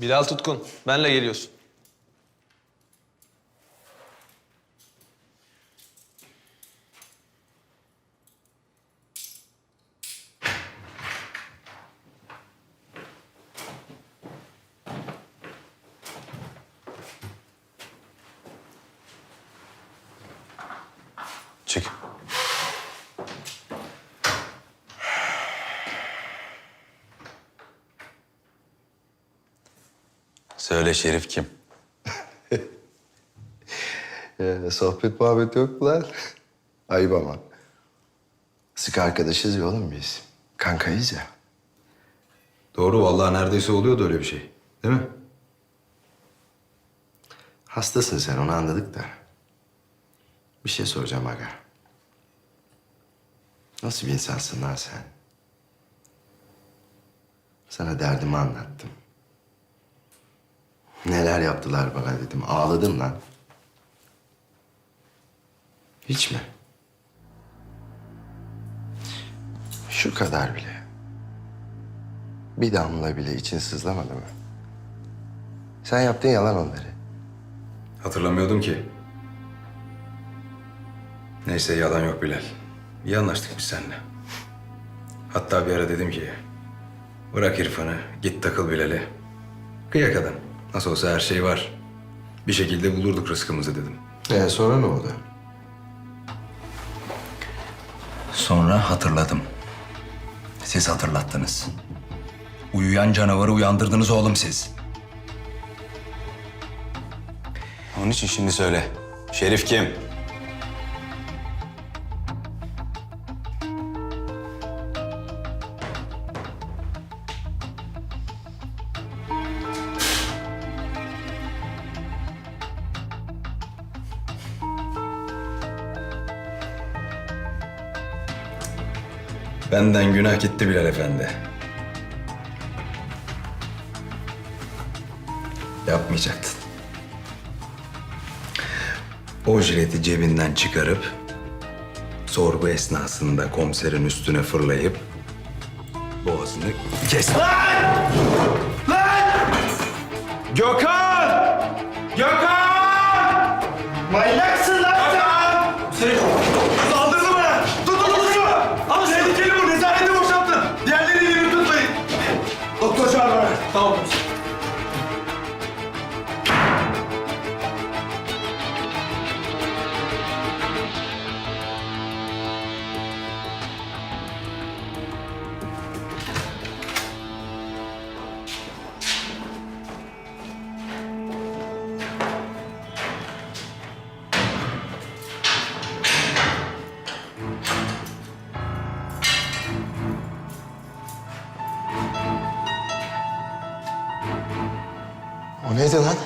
Bilal Tutkun, benle geliyorsun. Söyle Şerif kim? Ee, sohbet muhabbet yok mu lan? Ayıp ama. Sık arkadaşız ya oğlum biz. Kankayız ya. Doğru vallahi neredeyse oluyordu öyle bir şey. Değil mi? Hastasın sen onu anladık da. Bir şey soracağım aga. Nasıl bir insansın lan sen? Sana derdimi anlattım. Neler yaptılar bana dedim. Ağladım lan. Hiç mi? Şu kadar bile. Bir damla bile için sızlamadı mı? Sen yaptın yalan onları. Hatırlamıyordum ki. Neyse yalan yok Bilal. İyi anlaştık biz seninle. Hatta bir ara dedim ki... Bırak İrfan'ı, git takıl Bilal'e. Kıyak adam. Nasıl olsa her şey var. Bir şekilde bulurduk rızkımızı dedim. Ee, sonra ne oldu? Sonra hatırladım. Siz hatırlattınız. Uyuyan canavarı uyandırdınız oğlum siz. Onun için şimdi söyle. Şerif kim? Benden günah gitti Bilal Efendi. Yapmayacaktın. O jileti cebinden çıkarıp sorgu esnasında komiserin üstüne fırlayıp boğazını kes. Gökhan! O neydi lan?